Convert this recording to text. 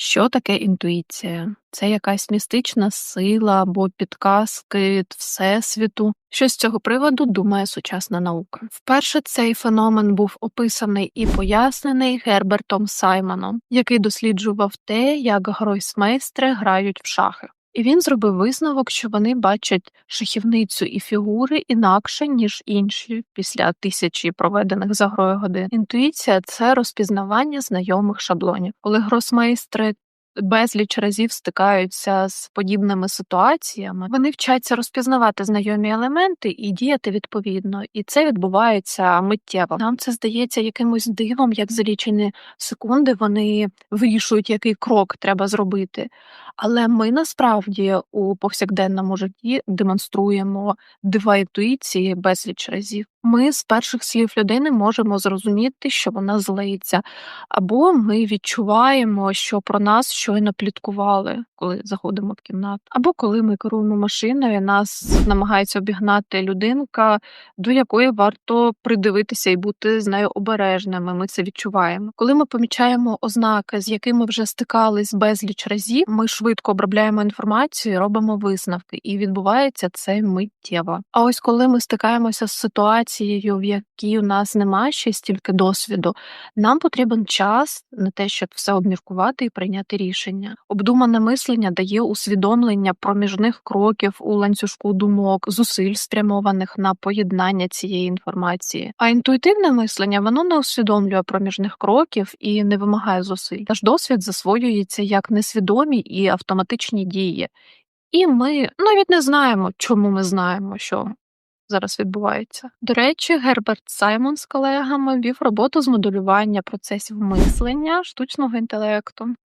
Що таке інтуїція? Це якась містична сила або підказки всесвіту. Що з цього приводу думає сучасна наука? Вперше цей феномен був описаний і пояснений Гербертом Саймоном, який досліджував те, як гройсмейстри грають в шахи. І він зробив висновок, що вони бачать шахівницю і фігури інакше, ніж інші після тисячі проведених за грою годин. Інтуїція це розпізнавання знайомих шаблонів. Коли гросмейстри безліч разів стикаються з подібними ситуаціями, вони вчаться розпізнавати знайомі елементи і діяти відповідно. І це відбувається миттєво. Нам це здається якимось дивом, як за лічені секунди вони вирішують, який крок треба зробити. Але ми насправді у повсякденному житті демонструємо дива інтуїції безліч разів. Ми з перших слів людини можемо зрозуміти, що вона злиться, або ми відчуваємо, що про нас щойно пліткували, коли заходимо в кімнату, або коли ми керуємо машиною, нас намагається обігнати людинка, до якої варто придивитися і бути з нею обережними. Ми це відчуваємо. Коли ми помічаємо ознаки, з якими вже стикались безліч разів, ми швидко обробляємо інформацію, робимо висновки, і відбувається це миттєво. А ось коли ми стикаємося з ситуацією, в якій у нас немає ще стільки досвіду, нам потрібен час на те, щоб все обміркувати і прийняти рішення. Обдумане мислення дає усвідомлення проміжних кроків у ланцюжку думок, зусиль спрямованих на поєднання цієї інформації. А інтуїтивне мислення воно не усвідомлює проміжних кроків і не вимагає зусиль. Наш досвід засвоюється як несвідомі і автоматичні дії. І ми навіть не знаємо, чому ми знаємо, що зараз відбувається. До речі, Герберт Саймон з колегами вів роботу з моделювання процесів мислення штучного інтелекту.